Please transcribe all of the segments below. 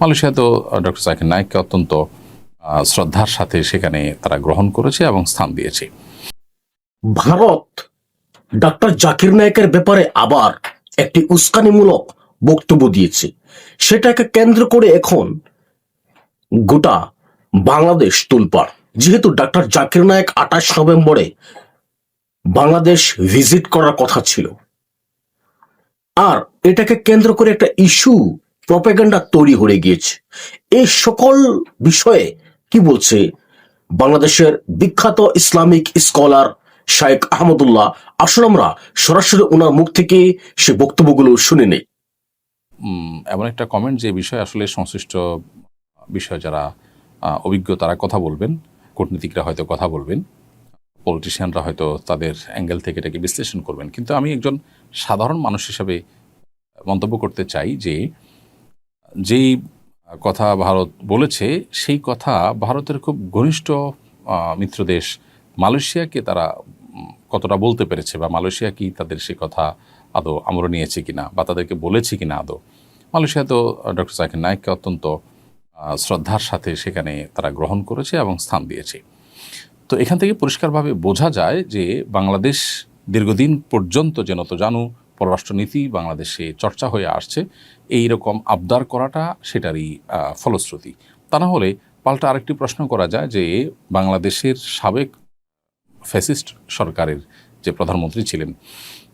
Malaysia তো doctor Zakir নায়েককে অত্যন্ত শ্রদ্ধার সাথে সেখানে তারা গ্রহণ করেছে এবং স্থান দিয়েছে। ভারত ডক্টর জাকির নায়কের ব্যাপারে আবার একটি উস্কানিমূলক বক্তব্য দিয়েছে। সেটাকে কেন্দ্র করে এখন গোটা বাংলাদেশ তুলপাড়। যেহেতু ডক্টর জাকির নায়ক আঠাশ নভেম্বরে বাংলাদেশ ভিজিট করার কথা ছিল। আর এটাকে কেন্দ্র করে একটা ইস্যু প্রপাগান্ডা তৈরি হয়ে গিয়েছে। এই সকল বিষয়ে কি বলছে বাংলাদেশের বিখ্যাত ইসলামিক স্কলার শাইখ আহমদুল্লাহ? আসলে আমরা সরাসরি ওনার মুখ থেকে সে বক্তব্যগুলো শুনে নেই। এমন একটা কমেন্ট যে বিষয়ে আসলে সংশ্লিষ্ট বিষয় যারা অভিজ্ঞ তারা কথা বলবেন। কূটনীতিকরা হয়তো কথা বলবেন। পলিটিশিয়ানরা হয়তো তাদের অ্যাঙ্গেল থেকে এটাকে বিশ্লেষণ করবেন। কিন্তু আমি একজন সাধারণ মানুষ হিসাবে মন্তব্য করতে চাই যে যেই কথা ভারত বলেছে, সেই কথা ভারতের খুব ঘনিষ্ঠ মিত্র দেশ মালয়েশিয়াকে তারা কতটা বলতে পেরেছে বা মালয়েশিয়া কি তাদের সে কথা আদৌ আমল নিয়েছে কিনা বা তাদেরকে বলেছে কিনা আদৌ? মালয়েশিয়া তো ডক্টর জাকির নায়েককে অত্যন্ত শ্রদ্ধার সাথে সেখানে তারা গ্রহণ করেছে এবং স্থান দিয়েছে। তো এখান থেকে পরিষ্কারভাবে বোঝা যায় যে বাংলাদেশ দীর্ঘদিন পর্যন্ত যে নত জানু পররাষ্ট্রনীতি বাংলাদেশে চর্চা হয়ে আসছে এই রকম আবদার করাটা সেটারই ফলশ্রুতি। তা না হলে পাল্টা আরেকটি প্রশ্ন করা যায় যে, বাংলাদেশের সাবেক ফ্যাসিস্ট সরকারের যে প্রধানমন্ত্রী ছিলেন,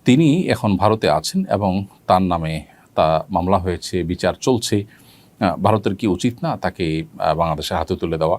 তিনি এখন ভারতে আছেন এবং তার নামে তা মামলা হয়েছে, বিচার চলছে। ভারতের কি উচিত না তাকে বাংলাদেশের হাতে তুলে দেওয়া?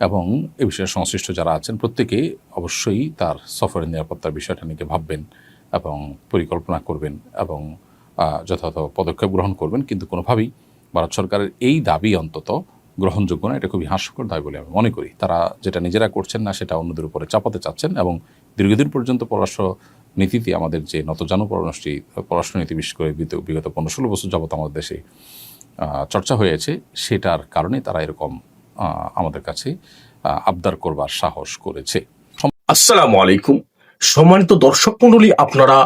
এবং এ বিষয়ে সংশ্লিষ্ট যারা আছেন, প্রত্যেকে অবশ্যই তার সফরের নিরাপত্তার বিষয়টা নিয়ে ভাববেন এবং পরিকল্পনা করবেন এবং যথাযথ পদক্ষেপ গ্রহণ করবেন। কিন্তু কোনোভাবেই ভারত সরকারের এই দাবি অন্তত গ্রহণযোগ্য না। এটা খুবই হাস্যকর দাবি বলে আমি মনে করি। তারা যেটা নিজেরা করছেন না, সেটা অন্যদের উপরে চাপাতে চাচ্ছেন এবং দীর্ঘদিন পর্যন্ত পররাষ্ট্র নীতিতে আমাদের যে নতজানু পররাষ্ট্র পররাষ্ট্রনীতি বিশেষ করে বিগত- পনেরো ষোলো বছর যাবত আমাদের দেশে চর্চা হয়েছে সেটার কারণে তারা এরকম আমাদের কাছে আবদার করবার সাহস করেছে। আসসালামু আলাইকুম। সম্মানিত দর্শক মন্ডলী আপনারা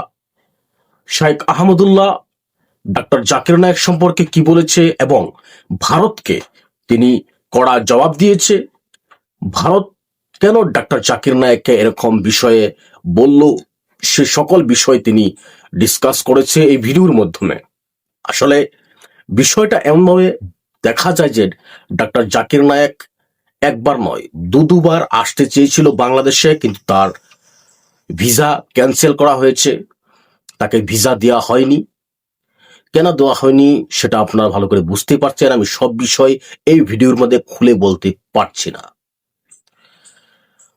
শাইখ আহমদুল্লাহ, ডাক্তার জাকির নায়ক সম্পর্কে কি বলেছে এবং ভারতকে তিনি কড়া জবাব দিয়েছে? ভারত কেন ডাক্তার জাকির নায়ককে এরকম বিষয়ে বলল? সে সকল বিষয় তিনি ডিসকাস করেছে এই ভিডিওর মাধ্যমে। আসলে বিষয়টা এমনভাবে দেখা যায় যে ডক্টর জাকির নায়ক একবার নয় দু দুবার আসতে চেয়েছিল বাংলাদেশে, কিন্তু তার ভিসা ক্যান্সেল করা হয়েছে। তাকে ভিসা দেওয়া হয়নি। কেন দেওয়া হয়নি সেটা আপনারা ভালো করে বুঝতে পারছেন। আমি সব বিষয় এই ভিডিওর মধ্যে খুলে বলতে পারছি না।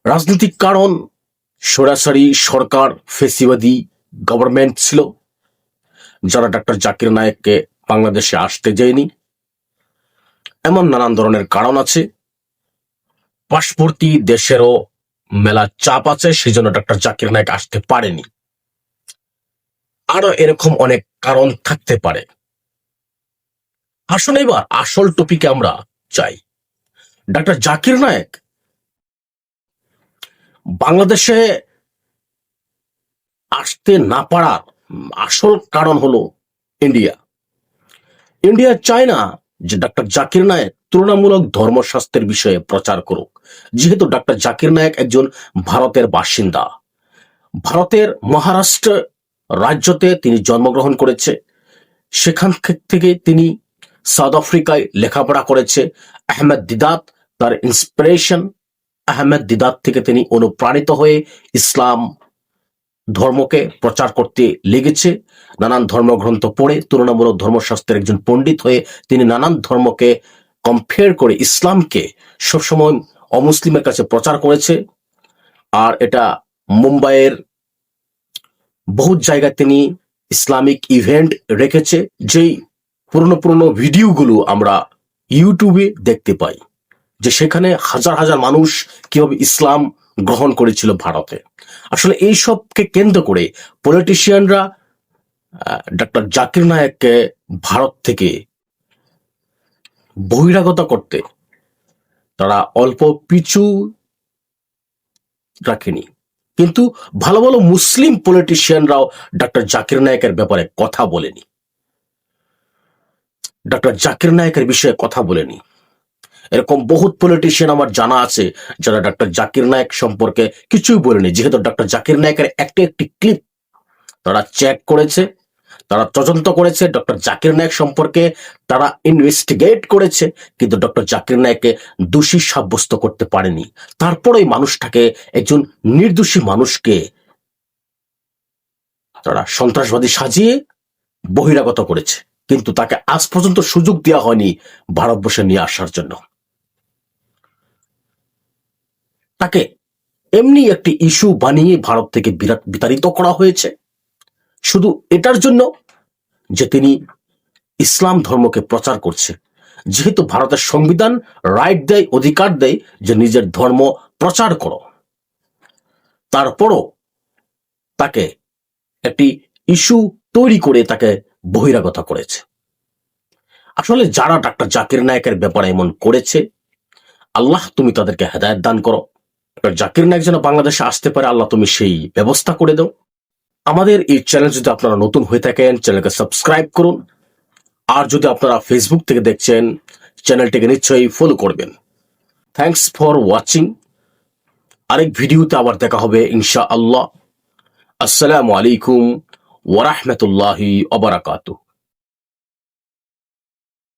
রাজনৈতিক কারণ, সরাসরি সরকার ফেসিবাদী গভর্নমেন্ট ছিল। যারা ডক্টর জাকির নায়েককে বাংলাদেশে আসতে যায়নি এমন নানান ধরনের কারণ আছে। পার্শ্ববর্তী দেশেরও মেলা চাপ আছে সেই জন্য ডক্টর জাকির নায়ক আসতে পারেনি। আরও এরকম অনেক কারণ থাকতে পারে। আসুন এবার আসল টপিকে আমরা চাই ডক্টর জাকির নায়ক বাংলাদেশে আসতে না পারার আসল কারণ হলো ইন্ডিয়া ইন্ডিয়া চায় না যে ডক্টর জাকির নায়ক তুলনামূলক ধর্মশাস্ত্রের বিষয়ে প্রচার করুক। যেহেতু ডক্টর জাকির নায়ক একজন ভারতের বাসিন্দা। ভারতের মহারাষ্ট্র রাজ্যতে তিনি জন্মগ্রহণ করেছে। সেখান থেকে তিনি সাউথ আফ্রিকায় লেখাপড়া করেছে। আহমেদ দিদাত তার ইন্সপিরেশন আহমেদ দিদাত থেকে তিনি অনুপ্রাণিত হয়ে ইসলাম ধর্মকে প্রচার করতে লেগেছে। নানান ধর্মগ্রন্থ পড়ে তুলনামূলক ধর্মশাস্ত্রের একজন পণ্ডিত হয়ে তিনি নানান ধর্মকে কম্পেয়ার করে ইসলামকে সবসময় অমুসলিমের কাছে প্রচার করেছে। আর এটা মুম্বাইয়ের বহু জায়গায় তিনি ইসলামিক ইভেন্ট রেখেছে, যেই পুরনো পুরনো ভিডিওগুলো আমরা ইউটিউবে দেখতে পাই, যে সেখানে হাজার হাজার মানুষ কীভাবে ইসলাম গ্রহণ করেছিল ভারতে। আসলে এই সবকে কেন্দ্র করে পলিটিশিয়ানরা ডক্টর জাকির নায়েককে ভারত থেকে বহিরাগত করতে তারা অল্প পিছু রাখেনি। কিন্তু ভালো ভালো মুসলিম পলিটিশিয়ানরাও ডক্টর জাকির নায়কের ব্যাপারে কথা বলেনি। ডক্টর জাকির নায়কের বিষয়ে কথা বলেনি। এরকম বহুত পলিটিশিয়ান আমার জানা আছে, যারা ডক্টর জাকির নায়ক সম্পর্কে কিছুই বলেনি। যেহেতু ডক্টর জাকির নায়কের একটি একটি ক্লিপ তারা চেক করেছে, তারা তদন্ত করেছে ডক্টর জাকির নায়ক সম্পর্কে তারা ইনভেস্টিগেট করেছে, কিন্তু ডক্টর জাকির নায়ককে দোষী সাব্যস্ত করতে পারেনি। তারপরে মানুষটাকে একজন নির্দোষী মানুষকে তারা সন্ত্রাসবাদী সাজিয়ে বহিরাগত করেছে। কিন্তু তাকে আজ পর্যন্ত সুযোগ দেওয়া হয়নি ভারতবর্ষে নিয়ে আসার জন্য। তাকে এমনি একটি ইস্যু বানিয়ে ভারত থেকে বিরাট বিতাড়িত করা হয়েছে। শুধু এটার জন্য যে তিনি ইসলাম ধর্মকে প্রচার করছে। যেহেতু ভারতের সংবিধান রাইট দেয়, অধিকার দেয়, যে নিজের ধর্ম প্রচার করো। তারপরও তাকে একটি ইস্যু তৈরি করে তাকে বহিরাগত করেছে। আসলে যারা ডাক্তার জাকির নায়কের ব্যাপারে এমন করেছে, আল্লাহ তুমি তাদেরকে হেদায়ত দান করো। জাকির নায়ক যেন বাংলাদেশে আসতে পারে, আল্লাহ তুমি সেই ব্যবস্থা করে দাও। আমাদের এই চ্যানেল যদি আপনারা নতুন হয়ে থাকেন চ্যানেলকে সাবস্ক্রাইব করুন। আর যদি আপনারা ফেসবুক থেকে দেখছেন চ্যানেলটিকে নিশ্চয়ই ফলো করবেন। থ্যাংকস ফর ওয়াচিং আরেক ভিডিওতে আবার দেখা হবে ইনশা আল্লাহ আসসালামু আলাইকুম ওরহমতুল্লাহি অবরাকাতু